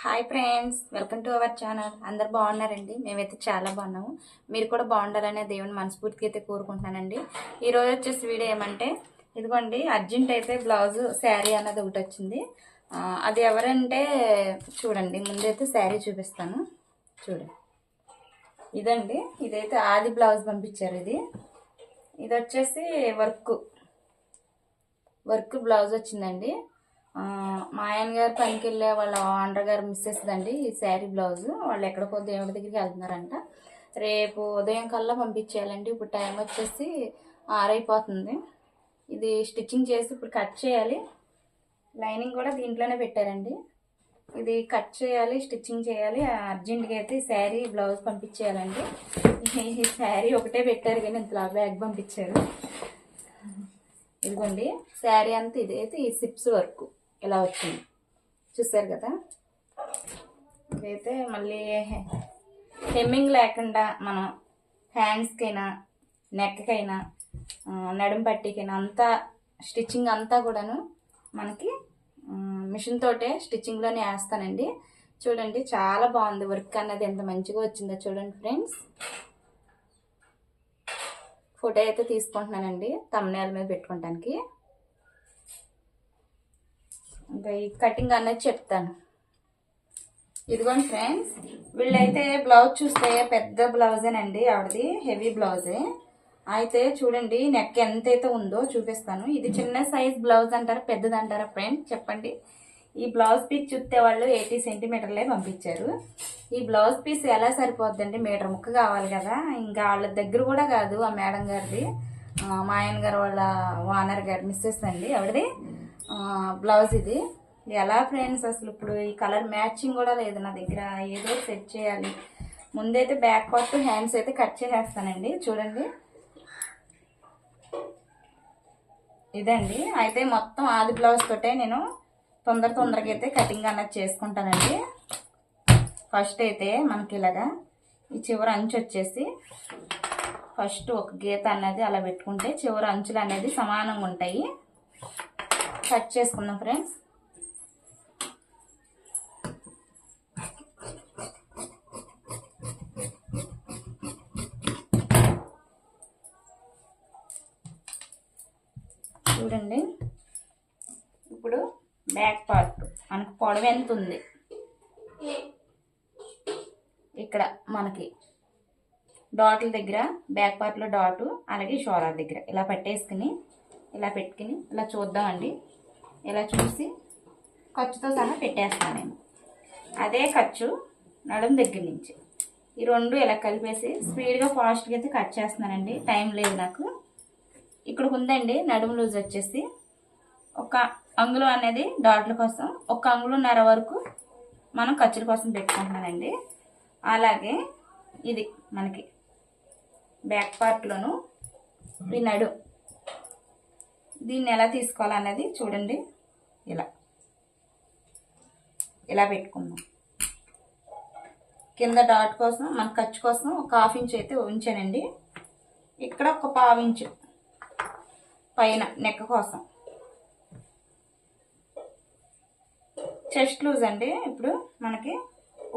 Hi friends welcome to our channel. అందరు బాగున్నారండి? మేమైతే చాలా బాగున్నాము. మీరు కూడా బాగుండాలనే దేవుని మనస్ఫూర్తిగా అయితే కోరుకుంటున్నానండి. ఈరోజు వచ్చేసి వీడియో ఏమంటే ఇదిగోండి అర్జెంట్ అయితే బ్లౌజ్ శారీ అన్నది ఒకటి వచ్చింది. అది ఎవరంటే చూడండి ముందైతే శారీ చూపిస్తాను. చూడండి. ఇదండి ఇదైతే ఆది బ్లౌజ్ పంపించారు ఇది. ఇది వచ్చేసి వర్క్. వర్క్ బ్లౌజ్ వచ్చిందండి. మా ఆయన గారు పనికి వెళ్ళే వాళ్ళ ఆండర్ గారు మిస్సెస్ అండి ఈ శారీ బ్లౌజ్ వాళ్ళు ఎక్కడికో దేవుడి దగ్గరికి వెళ్తున్నారంట. రేపు ఉదయం కల్లా పంపించేయాలండి. ఇప్పుడు టైం వచ్చేసి ఆరైపోతుంది. ఇది స్టిచ్చింగ్ చేసి ఇప్పుడు కట్ చేయాలి. లైనింగ్ కూడా దీంట్లోనే పెట్టారండి. ఇది కట్ చేయాలి స్టిచ్చింగ్ చేయాలి. అర్జెంట్గా అయితే ఈ శారీ బ్లౌజ్ పంపించేయాలండి. ఈ శారీ ఒకటే పెట్టారు కానీ ఇంతలా బ్యాగ్ పంపించారు. ఇదిగోండి శారీ అంతా ఇది అయితే ఈ సిప్స్ వర్క్. ఇలా వచ్చింది? చూసారు కదా? ఇదైతే మళ్ళీ హెమ్మింగ్ లేకుండా మనం హ్యాండ్స్కైనా నెక్కకైనా నడుం పట్టికైనా అంతా స్టిచ్చింగ్ అంతా కూడాను మనకి మిషన్ తోటే స్టిచ్చింగ్లోనే వేస్తానండి. చూడండి చాలా బాగుంది. వర్క్ అన్నది ఎంత మంచిగా వచ్చిందో చూడండి ఫ్రెండ్స్. ఫోటో అయితే తీసుకుంటున్నానండి తమ్నేల మీద పెట్టుకోవటానికి. ఇంకా ఈ కటింగ్ అనేది చెప్తాను. ఇదిగోండి ఫ్రెండ్స్ వీళ్ళైతే బ్లౌజ్ చూస్తే పెద్ద బ్లౌజేనండి ఆవిడది హెవీ బ్లౌజే. అయితే చూడండి నెక్ ఎంతైతే ఉందో చూపిస్తాను. ఇది చిన్న సైజ్ బ్లౌజ్ అంటారా పెద్దది అంటారా ఫ్రెండ్స్ చెప్పండి. ఈ బ్లౌజ్ పీస్ చూస్తే వాళ్ళు ఎయిటీ సెంటీమీటర్లే పంపించారు. ఈ బ్లౌజ్ పీస్ ఎలా సరిపోద్దండి? మీటర్ ముక్క కావాలి కదా. ఇంకా వాళ్ళ దగ్గర కూడా కాదు ఆ మేడం గారిది. మా ఆయన గారు వాళ్ళ ఓనర్ గారు మిస్సెస్ అండి ఆవిడది. బ్లౌజ్ ఇది. ఎలా ఫ్రెండ్స్ అసలు ఇప్పుడు ఈ కలర్ మ్యాచింగ్ కూడా లేదు నా దగ్గర. ఏదో సెట్ చేయాలి. ముందైతే బ్యాక్ పార్ట్ హ్యాండ్స్ అయితే కట్ చేసేస్తానండి. చూడండి. ఇదండి. అయితే మొత్తం ఆది బ్లౌజ్ తోటే నేను తొందర తొందరగా అయితే కటింగ్ అన్నది చేసుకుంటానండి. ఫస్ట్ అయితే మనకి ఇలాగా ఈ చివరి అంచు వచ్చేసి ఫస్ట్ ఒక గీత అన్నది అలా పెట్టుకుంటే చివరి అంచులు అనేది సమానంగా ఉంటాయి. కట్ చేసుకుందాం ఫ్రెండ్స్. చూడండి. ఇప్పుడు బ్యాక్ పార్ట్ మనకు పొడవు ఎంత ఉంది? ఇక్కడ మనకి డాట్ల దగ్గర బ్యాక్ పార్ట్లో డాటు అలాగే షోలార్ దగ్గర. ఇలా పెట్టేసుకుని ఇలా పెట్టుకుని ఇలా చూద్దామండి. ఇలా చూసి ఖర్చుతో సహా పెట్టేస్తాను నేను. అదే ఖర్చు నడుం దగ్గర నుంచి. ఈ రెండు ఇలా కలిపేసి స్పీడ్గా ఫాస్ట్గా అయితే కట్ చేస్తున్నానండి. టైం లేదు నాకు. ఇక్కడ ఉందండి నడుము లూజ్ వచ్చేసి. ఒక అంగుళం అనేది డాట్ల కోసం ఒక అంగుళన్నర వరకు మనం ఖర్చుల కోసం పెట్టుకుంటున్నానండి. అలాగే ఇది మనకి బ్యాక్ పార్ట్లోను ఈ నడు. దీన్ని ఎలా తీసుకోవాలన్నది చూడండి. ఇలా. ఇలా పెట్టుకుందాం. కింద డాట్ కోసం మన ఖర్చు కోసం ఒక హాఫ్ ఇంచ్ అయితే ఉంచానండి. ఇక్కడ ఒక పావు ఇంచు పైన నెక్ కోసం. చెస్ట్ లూజ్ అండి. ఇప్పుడు మనకి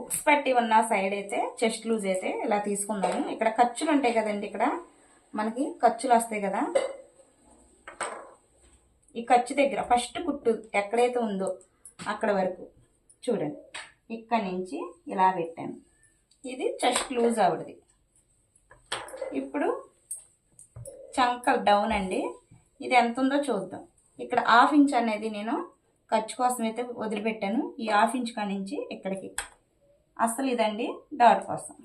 ఉక్స్ పట్టి ఉన్న సైడ్ అయితే చెస్ట్ లూజ్ అయితే ఇలా తీసుకుందాము. ఇక్కడ ఖర్చులు ఉంటాయి కదండి ఇక్కడ. మనకి ఖర్చులు వస్తాయి కదా. ఈ ఖర్చు దగ్గర ఫస్ట్ కుట్టు ఎక్కడైతే ఉందో అక్కడ వరకు చూడండి. ఇక్కడ నుంచి ఇలా పెట్టాను. ఇది చెస్ట్ లూజ్ ఆవిడది. ఇప్పుడు చంకల్ డౌన్ అండి. ఇది ఎంత ఉందో చూద్దాం. ఇక్కడ హాఫ్ ఇంచ్ అనేది నేను ఖర్చు కోసం అయితే వదిలిపెట్టాను. ఈ హాఫ్ ఇంచ్ కాడి నుంచి ఇక్కడికి. అసలు ఇదండి డాట్ కోసం.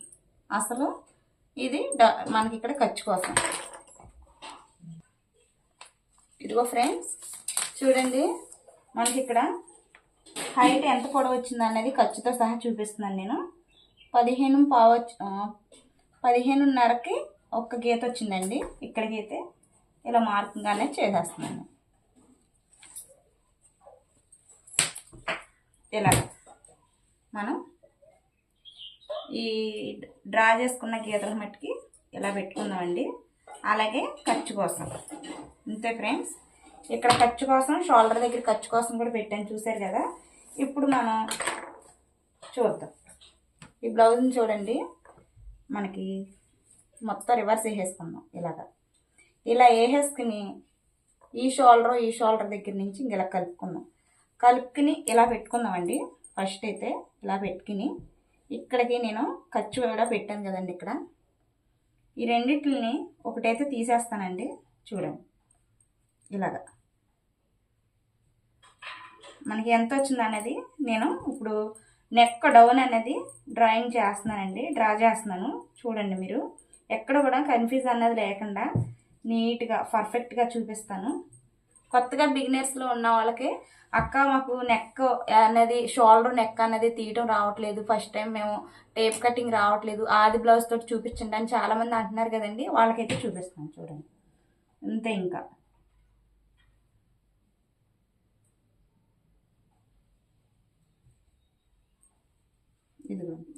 అసలు ఇది డా మనకి ఇక్కడ ఖర్చు కోసం. ఇదిగో ఫ్రెండ్స్ చూడండి. మనకి ఇక్కడ హైట్ ఎంత పొడవు వచ్చింది అనేది ఖర్చుతో సహా చూపిస్తున్నాను నేను. పదిహేను పావు పదిహేనున్నరకి ఒక్క గీత వచ్చిందండి. ఇక్కడ గీతే ఇలా మార్కింగ్ అనేది చేసేస్తున్నాను. ఇలా మనం ఈ డ్రా చేసుకున్న గీతల మట్టుకి ఇలా పెట్టుకుందామండి. అలాగే ఖర్చు కోసం. అంతే ఫ్రెండ్స్? ఇక్కడ ఖర్చు కోసం షోల్డర్ దగ్గర ఖర్చు కోసం కూడా పెట్టాను చూసారు కదా? ఇప్పుడు మనం చూద్దాం. ఈ బ్లౌజ్ని చూడండి. మనకి మొత్తం రివర్స్ వేసేసుకుందాం ఇలాగా. ఇలా వేసేసుకుని ఈ షోల్డర్ ఈ షోల్డర్ దగ్గర నుంచి ఇంకా ఇలా కలుపుకుందాం. కలుపుకుని ఇలా పెట్టుకుందామండి. ఫస్ట్ అయితే ఇలా పెట్టుకుని ఇక్కడికి నేను ఖర్చు కూడా పెట్టాను కదండి ఇక్కడ. ఈ రెండిటిని ఒకటైతే తీసేస్తానండి. చూడండి. ఇలాగా. మనకి ఎంత వచ్చింది అనేది నేను ఇప్పుడు నెక్ డౌన్ అనేది డ్రాయింగ్ చేస్తున్నానండి. డ్రా చేస్తున్నాను. చూడండి మీరు. ఎక్కడ కూడా కన్ఫ్యూజ్ అన్నది లేకుండా నీట్గా పర్ఫెక్ట్గా చూపిస్తాను. కొత్తగా బిగినర్స్లో ఉన్న వాళ్ళకి అక్క మాకు నెక్ అనేది షోల్డర్ నెక్ అనేది తీయటం రావట్లేదు. ఫస్ట్ టైం మేము టేప్ కటింగ్ రావట్లేదు. ఆది బ్లౌజ్ తోటి చూపించండి అని చాలామంది అంటున్నారు కదండి. వాళ్ళకైతే చూపిస్తాను చూడండి. అంతే ఇంకా. ఇదిగోండి.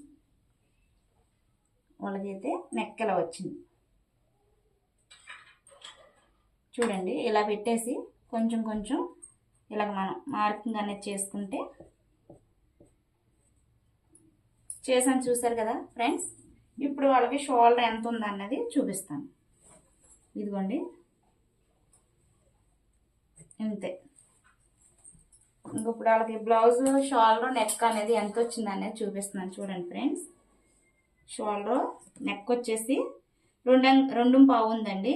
వాళ్ళకైతే నెక్ ఇలా వచ్చింది. చూడండి ఇలా పెట్టేసి కొంచెం కొంచెం ఇలాగ మనం మార్కింగ్ అనేది చేసుకుంటే చేసాను చూసారు కదా ఫ్రెండ్స్? ఇప్పుడు వాళ్ళకి షోల్డర్ ఎంత ఉందన్నది చూపిస్తాను. ఇదిగోండి. ఇంతే. ఇప్పుడు వాళ్ళకి బ్లౌజ్ షోల్డర్ నెక్ అనేది ఎంత వచ్చింది అనేది చూపిస్తున్నాను చూడండి ఫ్రెండ్స్. షోల్డర్ నెక్ వచ్చేసి రెండు రెండు పావు ఉందండి.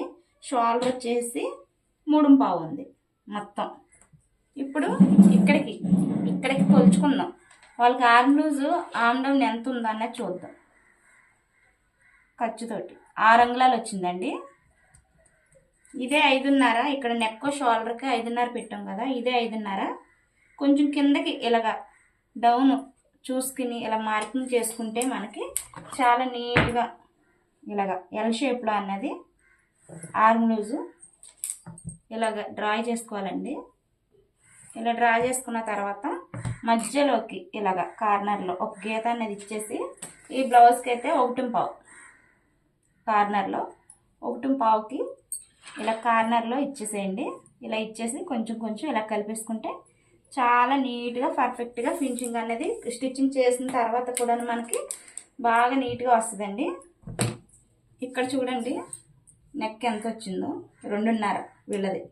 షోల్డర్ వచ్చేసి మూడు పావు ఉంది మొత్తం. ఇప్పుడు ఇక్కడికి ఇక్కడికి కొలుచుకుందాం వాళ్ళకి ఆర్మ్ లూజ్ ఆమ్ డౌన్ ఎంత ఉందన్నది చూద్దాం. ఖర్చుతోటి. ఆరు అంగుళాలు వచ్చిందండి. ఇదే ఐదున్నర ఇక్కడ నెక్ షోల్డర్కి ఐదున్నర పెట్టాం కదా ఇదే ఐదున్నర. కొంచెం కిందకి ఇలాగ డౌన్ చూసుకుని ఇలా మార్కింగ్ చేసుకుంటే మనకి చాలా నీట్గా ఇలాగ ఎల్ షేప్లో అన్నది ఆర్మ్ లూజు ఇలాగ డ్రా చేసుకోవాలండి. ఇలా డ్రా చేసుకున్న తర్వాత మధ్యలోకి ఇలాగ కార్నర్లో ఒక గీత అనేది ఇచ్చేసి ఈ బ్లౌజ్కి అయితే ఒకటి పావు కార్నర్లో ఒకటి పావుకి ఇలా కార్నర్లో ఇచ్చేసేయండి. ఇలా ఇచ్చేసి కొంచెం కొంచెం ఇలా కలిపేసుకుంటే చాలా నీట్గా పర్ఫెక్ట్గా ఫినిషింగ్ అనేది స్టిచ్చింగ్ చేసిన తర్వాత కూడా మనకి బాగా నీట్గా వస్తుందండి. ఇక్కడ చూడండి నెక్ ఎంత వచ్చిందో? రెండున్నర వీళ్ళది.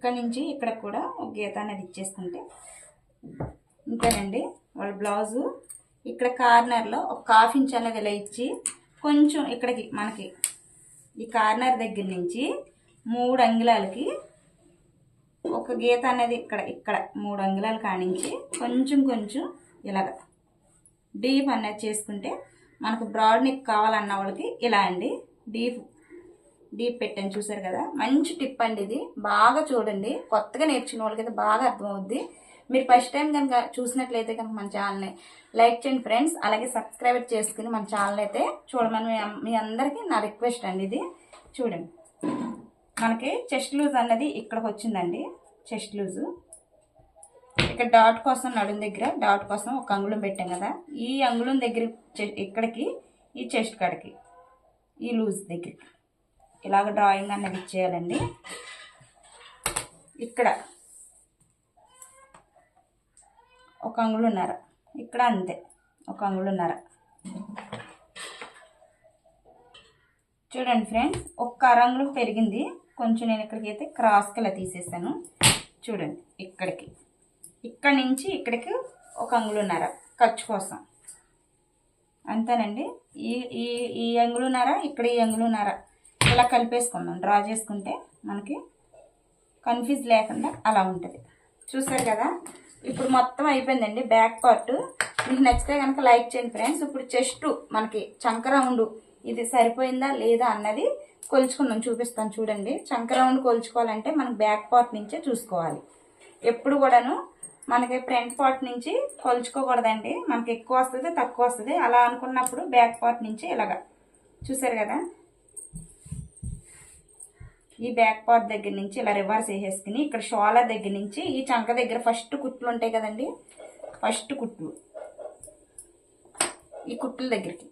ఇక్కడ నుంచి ఇక్కడ కూడా ఒక గీత అనేది ఇచ్చేసుకుంటే ఇంతేనండి వాళ్ళ బ్లౌజు. ఇక్కడ కార్నర్లో ఒక హాఫ్ ఇంచ్ అనేది ఇలా ఇచ్చి కొంచెం ఇక్కడికి మనకి ఈ కార్నర్ దగ్గర నుంచి మూడు అంగుళాలకి ఒక గీత అనేది ఇక్కడ ఇక్కడ మూడు అంగుళాలు కానించి కొంచెం కొంచెం ఇలాగ డీప్ అనేది చేసుకుంటే మనకు బ్రాడ్ నెక్ కావాలన్న వాళ్ళకి ఇలా అండి. డీప్ డీప్ పెట్టాను చూసారు కదా? మంచి టిప్ అండి ఇది. బాగా చూడండి. కొత్తగా నేర్చుకున్న వాళ్ళకైతే బాగా అర్థమవుద్ది. మీరు ఫస్ట్ టైం కనుక చూసినట్లయితే కనుక మన ఛానల్ని లైక్ చేయండి ఫ్రెండ్స్. అలాగే సబ్స్క్రైబ్ చేసుకుని మన ఛానల్ అయితే చూడమని మీ- అందరికీ నా రిక్వెస్ట్ అండి ఇది. చూడండి. మనకి చెస్ట్ లూజ్ అన్నది ఇక్కడికి వచ్చిందండి. Chest loose. ఇక్కడ డాట్ కోసం నడుం దగ్గర డాట్ కోసం ఒక అంగుళం పెట్టాం కదా? ఈ అంగుళం దగ్గర చె- ఇక్కడికి ఈ చెస్ట్ కాడికి ఈ లూజ్ దగ్గరికి. ఇలాగ డ్రాయింగ్ అన్నది ఇచ్చేయాలండి. ఇక్కడ ఒక అంగుళున్నర ఇక్కడ అంతే ఒక అంగుళన్నర చూడండి ఫ్రెండ్స్ ఒక్క అరంగులు పెరిగింది. కొంచెం నేను ఇక్కడికి అయితే క్రాస్కి ఇలా తీసేసాను. చూడండి ఇక్కడికి. ఇక్కడ నుంచి ఇక్కడికి ఒక అంగుళున్నర ఖర్చు కోసం. అంతేనండి? ఈ ఈ ఈ అంగుళున్నర ఇక్కడ ఈ అంగుళున్నర ఇలా కలిపేసుకుందాం. డ్రా చేసుకుంటే మనకి కన్ఫ్యూజ్ లేకుండా అలా ఉంటుంది. చూసారు కదా? ఇప్పుడు మొత్తం అయిపోయిందండి బ్యాక్ పార్ట్ మీకు నచ్చితే కనుక లైక్ చేయండి ఫ్రెండ్స్ ఇప్పుడు చెస్ట్ మనకి చంక రౌండ్ ఇది సరిపోయిందా లేదా అన్నది కొలుచుకుందాం చూపిస్తాను చూడండి. చంక రౌండ్ కొలుచుకోవాలంటే మనకి బ్యాక్ పార్ట్ నుంచే చూసుకోవాలి. ఎప్పుడు కూడాను మనకి ఫ్రంట్ పార్ట్ నుంచి కొలుచుకోకూడదండి. మనకి ఎక్కువ వస్తుంది తక్కువ వస్తుంది. అలా అనుకున్నప్పుడు బ్యాక్ పార్ట్ నుంచి ఇలాగా. చూసారు కదా? ఈ బ్యాక్ పార్ట్ దగ్గర నుంచి ఇలా రివర్స్ వేసేసుకుని ఇక్కడ షోలర్ దగ్గర నుంచి ఈ చంక దగ్గర ఫస్ట్ కుట్లు ఉంటాయి కదండి? ఫస్ట్ కుట్లు. ఈ కుట్ల దగ్గరికి.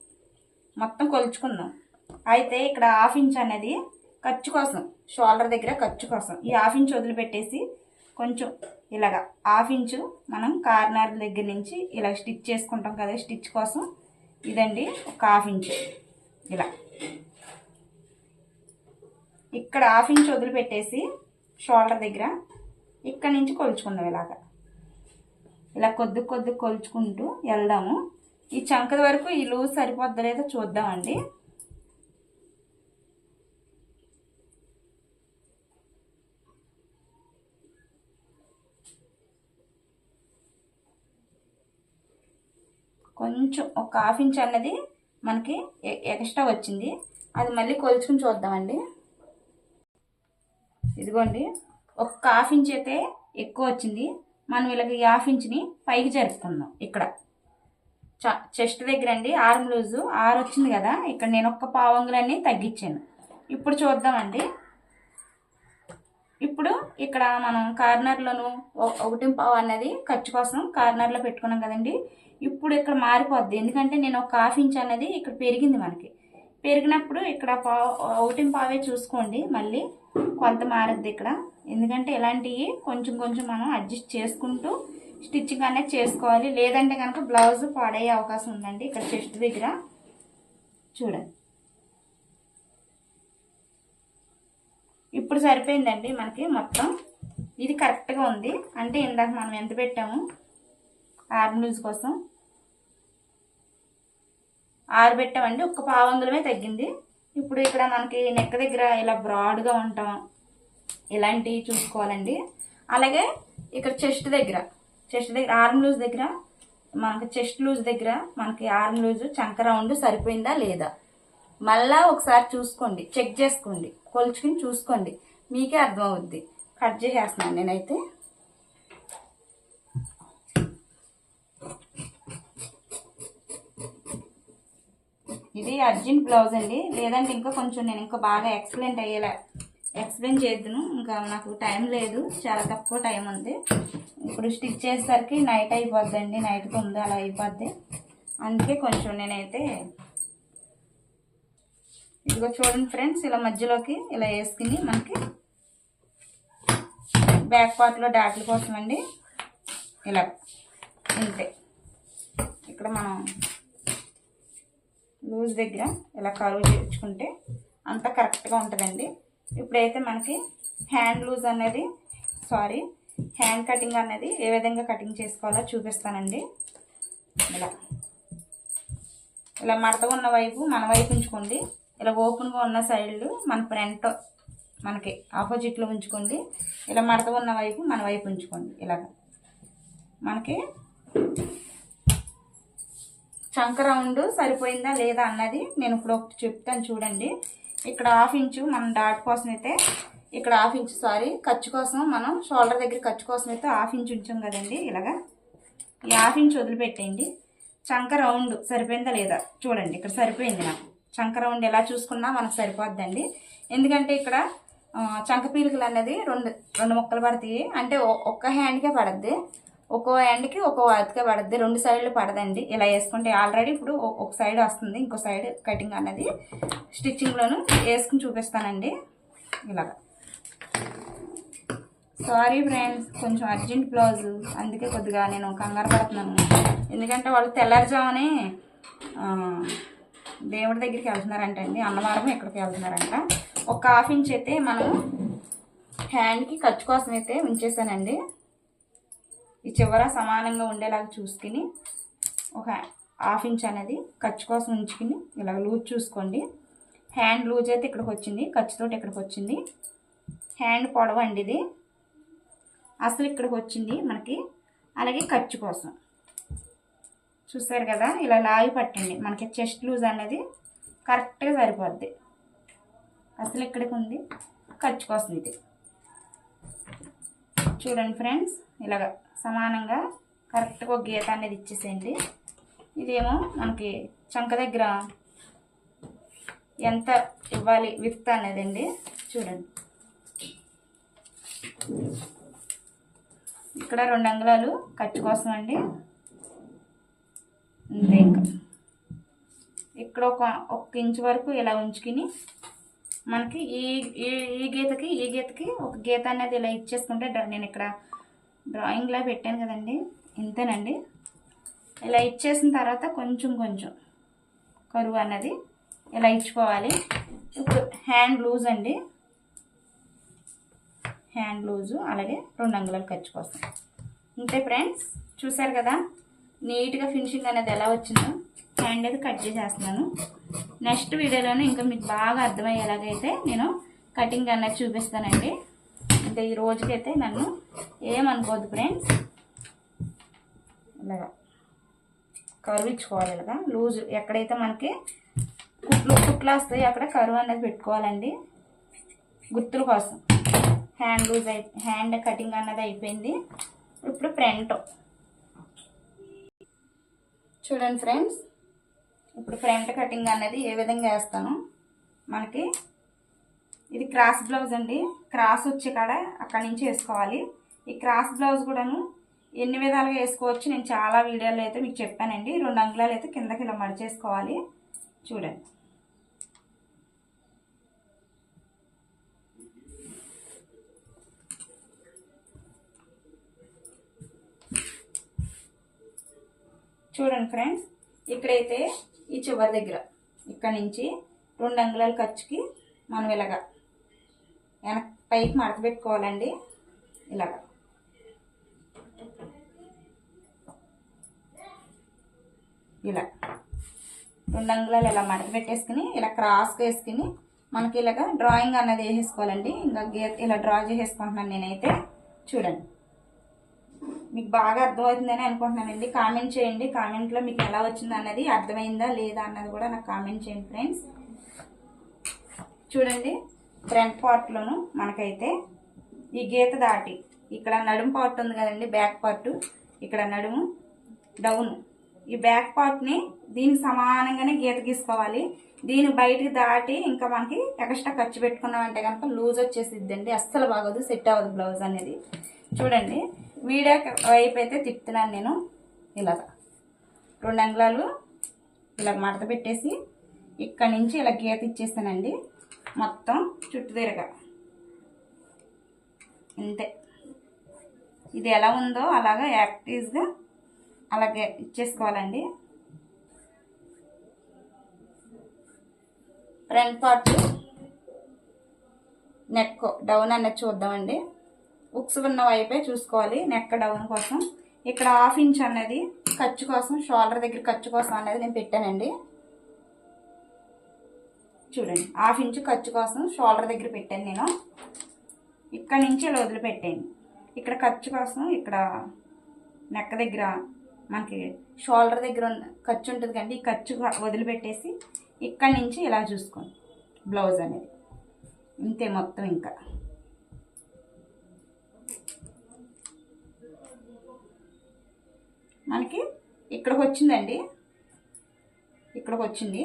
మొత్తం కొలుచుకుందాం. అయితే ఇక్కడ హాఫ్ ఇంచ్ అనేది ఖర్చు కోసం షోల్డర్ దగ్గర ఖర్చు కోసం. ఈ హాఫ్ ఇంచ్ వదిలిపెట్టేసి కొంచెం ఇలాగా హాఫ్ ఇంచు మనం కార్నర్ దగ్గర నుంచి ఇలా స్టిచ్ చేసుకుంటాం కదా స్టిచ్ కోసం. ఇదండి ఒక హాఫ్ ఇంచు ఇలా. ఇక్కడ హాఫ్ ఇంచ్ వదిలిపెట్టేసి షోల్డర్ దగ్గర ఇక్కడ నుంచి కొలుచుకుందాం ఇలాగా. ఇలా కొద్ది కొద్ది కొలుచుకుంటూ వెళ్దాము. ఈ చంకద వరకు ఈ లూజ్ సరిపోద్దా లేదో చూద్దామండి. కొంచెం ఒక హాఫ్ ఇంచ్ అన్నది మనకి ఎ- ఎక్స్ట్రా వచ్చింది. అది మళ్ళీ కొలుచుకుని చూద్దామండి. ఇదిగోండి ఒక హాఫ్ ఇంచ్ అయితే ఎక్కువ వచ్చింది. మనం ఇలాగ ఈ హాఫ్ ఇంచ్ని పైకి జరుపుకుందాం ఇక్కడ. చ- చెస్ట్ దగ్గర అండి ఆర్మ్ లూజు ఆరు వచ్చింది కదా. ఇక్కడ నేను ఒక్క పావంగులన్నీ తగ్గించాను. ఇప్పుడు చూద్దామండి. ఇప్పుడు ఇక్కడ మనం కార్నర్లోను ఒకటి పావు అనేది ఖర్చు కోసం కార్నర్లో పెట్టుకున్నాం కదండి. ఇప్పుడు ఇక్కడ మారిపోద్ది. ఎందుకంటే నేను ఒక హాఫ్ ఇంచ్ అనేది ఇక్కడ పెరిగింది మనకి. పెరిగినప్పుడు ఇక్కడ పావు ఒకటి పావే చూసుకోండి మళ్ళీ కొంత మారద్ది ఇక్కడ. ఎందుకంటే ఇలాంటివి కొంచెం కొంచెం మనం అడ్జస్ట్ చేసుకుంటూ స్టిచ్చింగ్ అనేది చేసుకోవాలి. లేదంటే కనుక బ్లౌజ్ పాడయ్యే అవకాశం ఉందండి ఇక్కడ చెస్ట్ దగ్గర. చూడండి. ఇప్పుడు సరిపోయిందండి మనకి మొత్తం. ఇది కరెక్ట్గా ఉంది. అంటే ఇందాక మనం ఎంత పెట్టాము? ఆర్మ్ లూజ్ కోసం. ఆరబెట్టామండి. ఒక ఒక్క వందలమే తగ్గింది. ఇప్పుడు ఇక్కడ మనకి నెక్క దగ్గర ఇలా బ్రాడ్గా ఉంటాం. ఇలాంటివి చూసుకోవాలండి. అలాగే ఇక్కడ చెస్ట్ దగ్గర చెస్ట్ దగ్గర ఆర్మ్ లూజ్ దగ్గర మనకి చెస్ట్ లూజ్ దగ్గర మనకి ఆర్మ్ లూజ్ చంక రౌండ్ సరిపోయిందా లేదా? మళ్ళా ఒకసారి చూసుకోండి. చెక్ చేసుకోండి. కొలుచుకుని చూసుకోండి. మీకే అర్థమవుద్ది. కట్ చేసేస్తున్నాను నేనైతే. ఇది అర్జెంట్ బ్లౌజ్ అండి. లేదంటే ఇంకా కొంచెం నేను ఇంకా బాగా ఎక్సలెంట్ అయ్యేలా ఎక్స్ప్లెయిన్ చేద్దును. ఇంకా నాకు టైం లేదు. చాలా తక్కువ టైం ఉంది. ఇప్పుడు స్టిచ్ చేసేసరికి నైట్ అయిపోద్దండి. నైట్ తొమ్మిది అలా అయిపోద్ది. అందుకే కొంచెం నేనైతే ఇదిగో చూడండి ఫ్రెండ్స్ ఇలా మధ్యలోకి ఇలా వేసుకుని మనకి బ్యాక్ పార్ట్లో డాట్ల కోసం అండి ఇలా ఇంతే ఇక్కడ మనం లూజ్ దగ్గర ఇలా కరువు చేర్చుకుంటే అంత కరెక్ట్గా ఉంటుందండి. ఇప్పుడైతే మనకి హ్యాండ్ లూజ్ అనేది సారీ హ్యాండ్ కటింగ్ అనేది ఏ విధంగా కటింగ్ చేసుకోవాలో చూపిస్తానండి. ఇలా. ఇలా మడత ఉన్న వైపు మన వైపు ఉంచుకోండి. ఇలా ఓపెన్గా ఉన్న సైడ్లు మన ఫ్రంట్ మనకి ఆపోజిట్లో ఉంచుకోండి. ఇలా మడత ఉన్న వైపు మన వైపు ఉంచుకోండి. ఇలాగ. మనకి చంక రౌండ్ సరిపోయిందా లేదా అన్నది నేను ఇప్పుడు ఒకటి చెప్తాను చూడండి. ఇక్కడ హాఫ్ ఇంచు మనం డాట్ కోసం అయితే ఇక్కడ హాఫ్ ఇంచు సారీ ఖర్చు కోసం మనం షోల్డర్ దగ్గర ఖర్చు కోసం అయితే హాఫ్ ఇంచు ఉంచాం కదండి ఇలాగా. ఈ హాఫ్ ఇంచు వదిలిపెట్టేయండి. చంక రౌండ్ సరిపోయిందా లేదా చూడండి ఇక్కడ సరిపోయింది నాకు. చంక రౌండ్ ఎలా చూసుకున్నా మనకు సరిపోద్దండి. ఎందుకంటే ఇక్కడ చంక పీలికలు అనేది రెండు రెండు ముక్కలు పడతాయి. అంటే ఒ- ఒక్క హ్యాండ్కే పడద్ది. ఒక్కో ఎండ్కి ఒక్కో అతికే పడద్ది. రెండు సైడ్లు పడదండి. ఇలా వేసుకుంటే ఆల్రెడీ ఇప్పుడు ఒక సైడ్ వస్తుంది. ఇంకో సైడ్ కటింగ్ అనేది స్టిచ్చింగ్లోను వేసుకుని చూపిస్తానండి. ఇలాగ. సారీ ఫ్రెండ్స్ కొంచెం అర్జెంట్ బ్లౌజ్. అందుకే కొద్దిగా నేను కంగారు పడుతున్నాను. ఎందుకంటే వాళ్ళు తెల్లారుజామని దేవుడి దగ్గరికి వెళ్తున్నారంటండి అన్నవరం ఎక్కడికి వెళ్తున్నారంట. ఒక హాఫ్ ఇంచ్ అయితే మనం హ్యాండ్కి ఖర్చు కోసం అయితే ఉంచేసానండి. ఈ చివర సమానంగా ఉండేలాగా చూసుకుని ఒక హాఫ్ ఇంచ్ అనేది ఖర్చు కోసం ఉంచుకుని ఇలా లూజ్ చూసుకోండి. హ్యాండ్ లూజ్ అయితే ఇక్కడికి వచ్చింది. ఖర్చుతో ఇక్కడికి వచ్చింది. హ్యాండ్ పొడవు అండి ఇది. అసలు ఇక్కడికి వచ్చింది మనకి. అలాగే ఖర్చు కోసం. చూసారు కదా? ఇలా లాగి పట్టండి. మనకి చెస్ట్ లూజ్ అనేది కరెక్ట్గా సరిపోద్ది. అసలు ఇక్కడికి ఉంది. ఖర్చు కోసం ఇది. చూడండి ఫ్రెండ్స్. ఇలాగ సమానంగా కరెక్ట్గా ఒక గీత అనేది ఇచ్చేసేయండి. ఇదేమో మనకి చంక దగ్గర ఎంత ఇవ్వాలి విత్ అనేది అండి. చూడండి. ఇక్కడ రెండు అంగుళాలు ఖర్చు కోసం అండి. ఇంకా. ఇక్కడ ఒక ఒక ఇంచు వరకు ఇలా ఉంచుకుని మనకి ఈ ఈ ఈ గీతకి ఈ గీతకి ఒక గీత అనేది ఇలా ఇచ్చేసుకుంటే నేను ఇక్కడ డ్రాయింగ్లా పెట్టాను కదండి. ఇంతేనండి. ఇలా ఇచ్చేసిన తర్వాత కొంచెం కొంచెం కరువు అన్నది ఇలా ఇచ్చుకోవాలి. ఇప్పుడు హ్యాండ్ లూజ్ అండి. హ్యాండ్ లూజు అలాగే రెండు అంగుళాలు ఖర్చు కోసం అంతే ఫ్రెండ్స్. చూసారు కదా? నీట్గా ఫినిషింగ్ అనేది ఎలా వచ్చిందో హ్యాండ్ అయితే కట్ చేసేస్తున్నాను. నెక్స్ట్ వీడియోలోనే ఇంకా మీకు బాగా అర్థమయ్యేలాగైతే నేను కటింగ్ అన్నది చూపిస్తానండి. ఇంకా ఈ రోజుకైతే నన్ను ఏమనుకోవద్దు ఫ్రెండ్స్ ఇలాగా. కరువు ఇచ్చుకోవాలి ఇలాగా లూజ్ ఎక్కడైతే మనకి కుట్లు కుట్లు వస్తాయి అక్కడ కరువు అనేది పెట్టుకోవాలండి. గుర్తుల కోసం. హ్యాండ్ లూజ్ అయి హ్యాండ్ కటింగ్ అన్నది అయిపోయింది. ఇప్పుడు ఫ్రంట్ చూడండి ఫ్రెండ్స్ ఇప్పుడు ఫ్రంట్ కటింగ్ అనేది ఏ విధంగా వేస్తాను? మనకి ఇది క్రాస్ బ్లౌజ్ అండి. క్రాస్ వచ్చే కాడ అక్కడి నుంచి వేసుకోవాలి. ఈ క్రాస్ బ్లౌజ్ కూడాను ఎన్ని విధాలుగా వేసుకోవచ్చు నేను చాలా వీడియోలో అయితే మీకు చెప్పానండి. రెండు అంగుళాలు అయితే కిందకి ఇలా మడిచేసుకోవాలి చూడండి. చూడండి ఫ్రెండ్స్ ఇక్కడైతే ఈ చివరి దగ్గర ఇక్కడ నుంచి రెండు అంగుళాల ఖర్చుకి మనం ఇలాగా వెనక పైకి మడత పెట్టుకోవాలండి? ఇలా. రెండు అంగుళాలు ఇలా మడత పెట్టేసుకుని ఇలా క్రాస్గా వేసుకుని మనకి ఇలాగ డ్రాయింగ్ అన్నది వేసేసుకోవాలండి. ఇంకా గీత ఇలా డ్రా చేసేసుకుంటున్నాను నేనైతే. చూడండి. మీకు బాగా అర్థమవుతుందని అనుకుంటున్నానండి. కామెంట్ చేయండి. కామెంట్లో మీకు ఎలా వచ్చింది అన్నది అర్థమైందా లేదా అన్నది కూడా నాకు కామెంట్ చేయండి ఫ్రెండ్స్. చూడండి. ఫ్రంట్ పార్ట్లోను మనకైతే ఈ గీత దాటి ఇక్కడ నడుము పార్ట్ ఉంది కదండి బ్యాక్ పార్ట్ ఇక్కడ నడుము డౌన్ ఈ బ్యాక్ పార్ట్ని దీనికి సమానంగానే గీత గీసుకోవాలి. దీని బయటికి దాటి ఇంకా మనకి ఎక్స్ట్రా ఖర్చు పెట్టుకున్నామంటే కనుక లూజ్ వచ్చేసిద్దండి. అస్సలు బాగోదు సెట్ అవ్వదు బ్లౌజ్ అనేది. చూడండి వీడియో వైపు అయితే తిప్పుతున్నాను నేను. ఇలాగ. రెండు అంగుళాలు ఇలా మడత పెట్టేసి ఇక్కడ నుంచి ఇలా గీత ఇచ్చేస్తానండి. మొత్తం చుట్టూ తిరగ. అంతే. ఇది ఎలా ఉందో అలాగా యాక్టివ్గా అలాగే ఇచ్చేసుకోవాలండి. ఫ్రంట్ పార్ట్ నెక్ డౌన్ అన్నది చూద్దామండి. ఉక్స్ ఉన్న వైపే చూసుకోవాలి నెక్ డౌన్ కోసం. ఇక్కడ హాఫ్ ఇంచ్ అనేది ఖర్చు కోసం షోల్డర్ దగ్గర ఖర్చు కోసం అనేది నేను పెట్టానండి. చూడండి. హాఫ్ ఇంచు ఖర్చు కోసం షోల్డర్ దగ్గర పెట్టాను నేను. ఇక్కడ నుంచి ఇలా వదిలిపెట్టాను ఇక్కడ ఖర్చు కోసం ఇక్కడ నెక్క దగ్గర మనకి షోల్డర్ దగ్గర ఉన్న ఖర్చు ఉంటుంది కండి ఈ ఖర్చు వదిలిపెట్టేసి ఇక్కడ నుంచి ఇలా చూసుకోండి. బ్లౌజ్ అనేది. ఇంతే మొత్తం ఇంకా. మనకి ఇక్కడికి వచ్చిందండి. ఇక్కడికి వచ్చింది.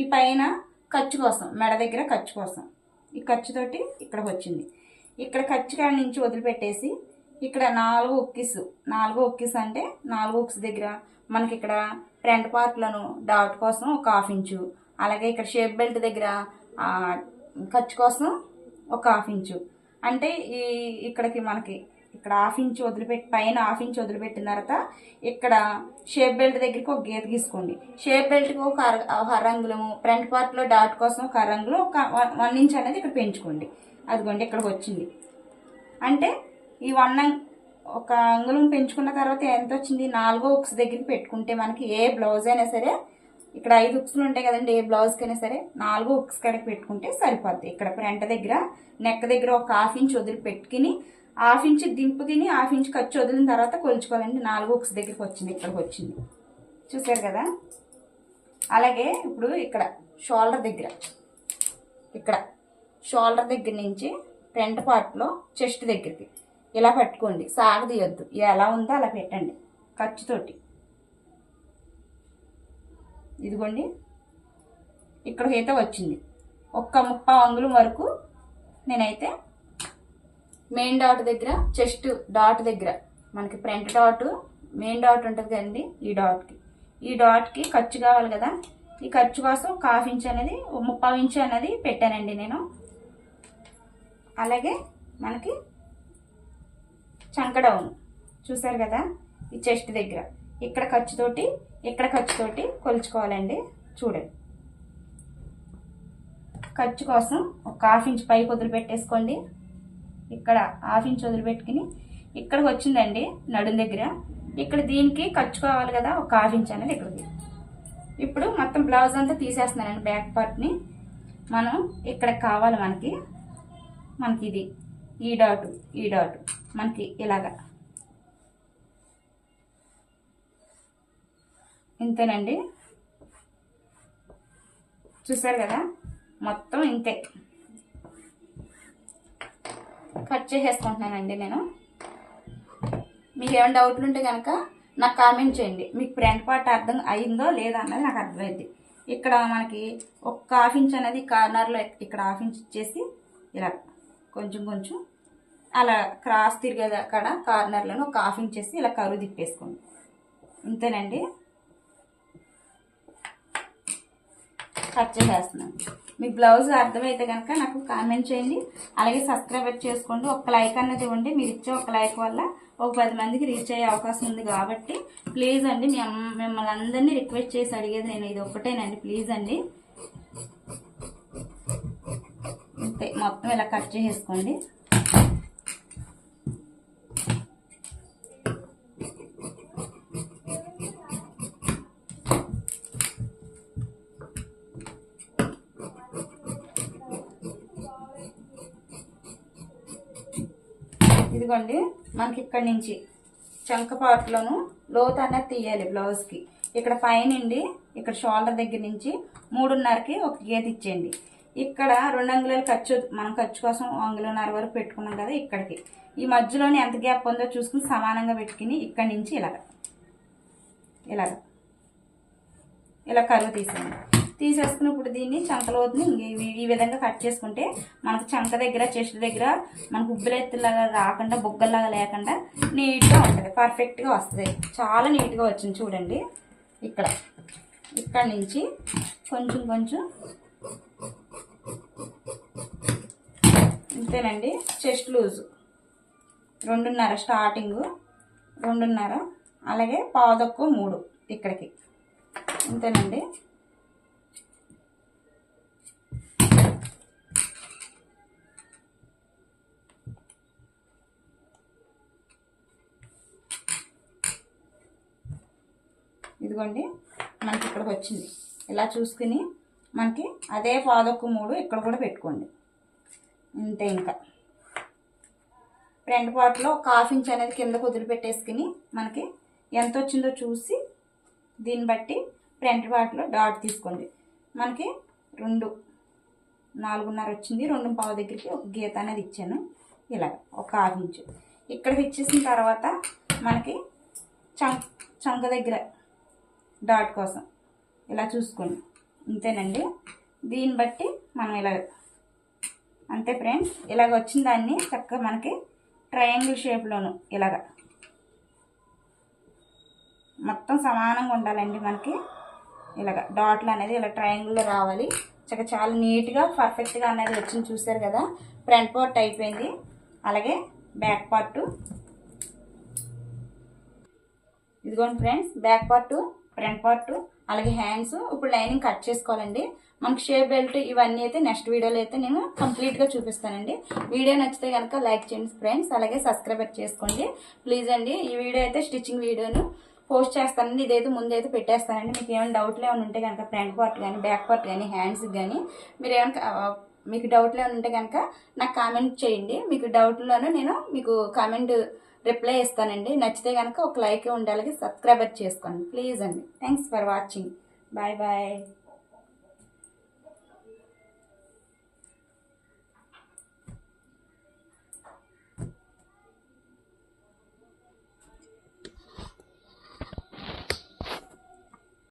ఈ పైన ఖర్చు కోసం మెడ దగ్గర ఖర్చు కోసం. ఈ ఖర్చుతోటి ఇక్కడికి వచ్చింది. ఇక్కడ ఖర్చు కాడ నుంచి వదిలిపెట్టేసి ఇక్కడ నాలుగు ఉక్కిస్ నాలుగు ఉక్కిస్ అంటే నాలుగు ఉక్స్ దగ్గర మనకి ఇక్కడ ఫ్రంట్ పార్ట్లను డాట్ కోసం ఒక హాఫ్ ఇంచు అలాగే ఇక్కడ షేప్ బెల్ట్ దగ్గర ఖర్చు కోసం ఒక హాఫ్ ఇంచు. అంటే ఈ ఇక్కడికి మనకి ఇక్కడ హాఫ్ ఇంచ్ వదిలిపెట్టి పైన హాఫ్ ఇంచ్ వదిలిపెట్టిన తర్వాత ఇక్కడ షేప్ బెల్ట్ దగ్గరికి ఒక గీత గీసుకోండి. షేప్ బెల్ట్కి ఒక అర ఫ్రంట్ పార్ట్లో డాట్ కోసం ఒక అరంగులు ఒక వన్- వన్ ఇంచ్ అనేది ఇక్కడ పెంచుకోండి. అదిగోండి ఇక్కడికి వచ్చింది. అంటే ఈ వన్ ఒక అంగుళం పెంచుకున్న తర్వాత ఎంత వచ్చింది? నాలుగో ఉక్స్ దగ్గరికి పెట్టుకుంటే మనకి ఏ బ్లౌజ్ అయినా సరే ఇక్కడ ఐదు ఉక్స్లు ఉంటాయి కదండి ఏ బ్లౌజ్కైనా సరే నాలుగు ఉక్స్ కడికి పెట్టుకుంటే సరిపోద్ది. ఇక్కడ ఫ్రంట్ దగ్గర నెక్ దగ్గర ఒక హాఫ్ ఇంచ్ వదిలి పెట్టుకుని హాఫ్ ఇంచ్ దింపుకిని హాఫ్ ఇంచ్ ఖర్చు వదిలిన తర్వాత కొలుచుకోవాలండి. నాలుగు ఉక్స్ దగ్గరికి వచ్చింది ఇక్కడికి వచ్చింది. చూసారు కదా? అలాగే ఇప్పుడు ఇక్కడ షోల్డర్ దగ్గర ఇక్కడ షోల్డర్ దగ్గర నుంచి ఫ్రంట్ పార్ట్లో చెస్ట్ దగ్గరికి. ఇలా పట్టుకోండి సాగదీయొద్దు. ఎలా ఉందో అలా పెట్టండి ఖర్చుతోటి. ఇదిగోండి ఇక్కడ ఇక్కడికైతే వచ్చింది. ఒక్క ముప్పై అంగుళం వరకు నేనైతే మెయిన్ డాట్ దగ్గర చెస్ట్ డాట్ దగ్గర. మనకి ఫ్రంట్ డాట్ మెయిన్ డాట్ ఉంటుంది కదండి ఈ డాట్కి ఈ డాట్కి ఖర్చు కావాలి కదా. ఈ ఖర్చు కోసం కాఫ్ ఇంచ్ అనేది ఓ ముప్పావు ఇంచు అనేది పెట్టానండి నేను. అలాగే మనకి చంకడౌన్ చూసారు కదా ఈ చెస్ట్ దగ్గర. ఇక్కడ ఖర్చుతోటి ఇక్కడ ఖర్చుతోటి కొలుచుకోవాలండి. చూడండి. ఖర్చు కోసం ఒక హాఫ్ ఇంచ్ పైకి వదిలిపెట్టేసుకోండి. ఇక్కడ హాఫ్ ఇంచ్ వదిలిపెట్టుకుని ఇక్కడికి వచ్చిందండి నడుం దగ్గర. ఇక్కడ దీనికి కచ్చుకోవాలి కదా ఒక హాఫ్ ఇంచ్ అనేది ఇక్కడికి. ఇప్పుడు మొత్తం బ్లౌజ్ అంతా తీసేస్తున్నానండి బ్యాక్ పార్ట్ని మనం ఇక్కడ కావాలి మనకి మనకి ఇది ఈ డాట్ ఈ డాట్ మనకి ఇలాగా. ఇంతేనండి. చూసారు కదా? మొత్తం ఇంతే. కట్ చేసేసుకుంటున్నానండి నేను. మీకు ఏమైనా డౌట్లు ఉంటే కనుక నాకు కామెంట్ చేయండి. మీకు ఫ్రంట్ పార్ట్ అర్థం అయిందో లేదో అన్నది నాకు అర్థమైంది ఇక్కడ మనకి ఒక హాఫ్ ఇంచ్ అనేది కార్నర్లో ఇక్కడ హాఫ్ ఇంచ్ ఇచ్చేసి ఇలా కొంచెం కొంచెం అలా క్రాస్ తిరిగేది అక్కడ కార్నర్లను ఒక హాఫ్ ఇంచ్ చేసి ఇలా కరువు తిప్పేసుకోండి. ఇంతేనండి. కట్ చేసేస్తున్నాను. మీకు బ్లౌజ్ అర్థమైతే కనుక నాకు కామెంట్ చేయండి. అలాగే సబ్స్క్రైబ్ చేసుకోండి. ఒక లైక్ అన్నది ఇవ్వండి మీరు ఇచ్చే ఒక లైక్ వల్ల ఒక పది మందికి రీచ్ అయ్యే అవకాశం ఉంది కాబట్టి ప్లీజ్ అండి మీ మిమ్మల్ని అందరినీ రిక్వెస్ట్ చేసి అడిగేది నేను ఇది ఒక్కటేనండి. ప్లీజ్ అండి. అంతే మొత్తం ఇలా కట్ చేసేసుకోండి. ఇదిగోండి మనకి ఇక్కడ నుంచి చంక పార్ట్లోను లోతు అనేది తీయాలి బ్లౌజ్కి. ఇక్కడ పైనండి ఇక్కడ షోల్డర్ దగ్గర నుంచి మూడున్నరకి ఒక గీత ఇచ్చేయండి. ఇక్కడ రెండు అంగుళాలు ఖర్చు మనం ఖర్చు కోసం అంగుళన్నర వరకు పెట్టుకున్నాం కదా ఇక్కడికి. ఈ మధ్యలోనే ఎంత గ్యాప్ ఉందో చూసుకుని సమానంగా పెట్టుకుని ఇక్కడి నుంచి ఇలాగ ఇలాగ ఇలా కరువు తీసేయండి. తీసేసుకుని ఇప్పుడు దీన్ని చంకలోతుని ఈ- ఈ విధంగా కట్ చేసుకుంటే మనకు చంక దగ్గర చెస్ట్ దగ్గర మనకు ఉబ్బులెత్తులాగా రాకుండా బొగ్గల్లాగా లేకుండా నీట్గా ఉంటుంది. పర్ఫెక్ట్గా వస్తుంది. చాలా నీట్గా వచ్చింది చూడండి. ఇక్కడ. ఇక్కడ నుంచి కొంచెం కొంచెం ఇంతేనండి. చెస్ట్ లూజు రెండున్నర స్టార్టింగు రెండున్నర. అలాగే పావుదక్కు మూడు ఇక్కడికి. ఇంతేనండి. ఇదిగోండి మనకి ఇక్కడికి వచ్చింది. ఇలా చూసుకుని మనకి అదే పాదొక్క మూడు ఇక్కడ కూడా పెట్టుకోండి. అంతే ఇంకా. ఫ్రంట్ పార్ట్లో ఒక హాఫ్ ఇంచ్ అనేది కింద వదిలిపెట్టేసుకుని మనకి ఎంత వచ్చిందో చూసి దీన్ని బట్టి ఫ్రంట్ పార్ట్లో డాట్ తీసుకోండి. మనకి రెండు నాలుగున్నర వచ్చింది. రెండు పావు దగ్గరికి ఒక గీత అనేది ఇచ్చాను. ఇలా ఒక హాఫ్ ఇంచు. ఇక్కడికి ఇచ్చేసిన తర్వాత మనకి చం చంక దగ్గర డాట్ కోసం. ఇలా చూసుకోండి. అంతేనండి దీన్ని బట్టి మనం ఇలా అంతే ఫ్రెండ్స్. ఇలాగ వచ్చిన దాన్ని చక్కగా మనకి ట్రయాంగిల్ షేప్లోను ఇలాగ మొత్తం సమానంగా ఉండాలండి మనకి. ఇలాగ డాట్లు అనేది ఇలా ట్రయాంగిల్లో రావాలి. చక్కగా చాలా నీట్గా పర్ఫెక్ట్గా అనేది వచ్చింది చూసారు కదా. ఫ్రంట్ పార్ట్ అయిపోయింది. అలాగే బ్యాక్ పార్ట్ ఇదిగోండి friends. Back part front part అలాగే హ్యాండ్స్. ఇప్పుడు లైనింగ్ కట్ చేసుకోవాలండి. మనకి షేప్ బెల్ట్ ఇవన్నీ అయితే నెక్స్ట్ వీడియోలో అయితే నేను కంప్లీట్గా చూపిస్తానండి. వీడియో నచ్చితే కనుక లైక్ చేయండి ఫ్రెండ్స్. అలాగే సబ్స్క్రైబ్ చేసుకోండి. ప్లీజ్ అండి ఈ వీడియో అయితే స్టిచ్చింగ్ వీడియోను పోస్ట్ చేస్తానండి. ఇదైతే ముందైతే పెట్టేస్తానండి. మీకు ఏమైనా డౌట్లు ఏమైనా ఉంటే కనుక ఫ్రంట్ పార్ట్ కానీ బ్యాక్ పార్ట్ కానీ హ్యాండ్స్ కానీ మీరు ఏమైనా మీకు డౌట్లు ఏమైనా ఉంటే కనుక నాకు కామెంట్ చేయండి. మీకు డౌట్లోనూ నేను మీకు కామెంట్ రిప్లై ఇస్తానండి. నచ్చితే కనుక ఒక లైక్ ఉండాలి సబ్స్క్రైబర్ చేసుకోండి. ప్లీజ్ అండి. Thanks for watching. Bye bye.